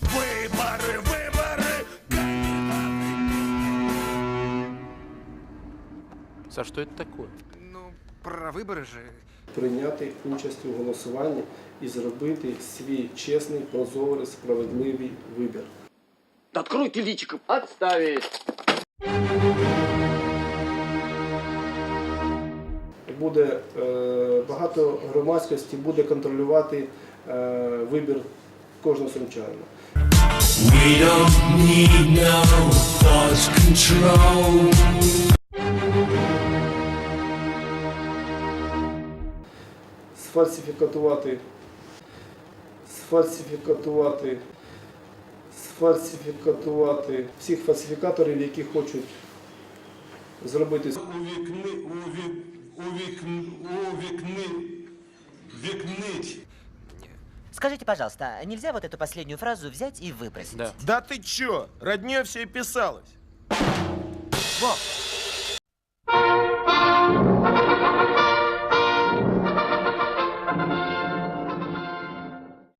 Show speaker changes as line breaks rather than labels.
Выборы, выборы!
Саш, что это такое?
Ну, про вибори же.
прийняти участь у голосуванні і зробити свій чесний, прозорий, справедливий вибір.
Открой ты личико. Отставить.
Буде е, багато громадськості буде контролювати е, вибір кожного сумчанина.
We don't need no thought control.
Сфальсифікатувати, сфальсифікатувати, сфальсифікатувати всіх фальсифікаторів, які хочуть зробити
увікни, увік, увікн, увікни, вікнить.
Скажите, пожалуйста, а нельзя вот эту последнюю фразу взять и выбросить?
Да.
Да ты чё? Роднёй все и писалось.
Во,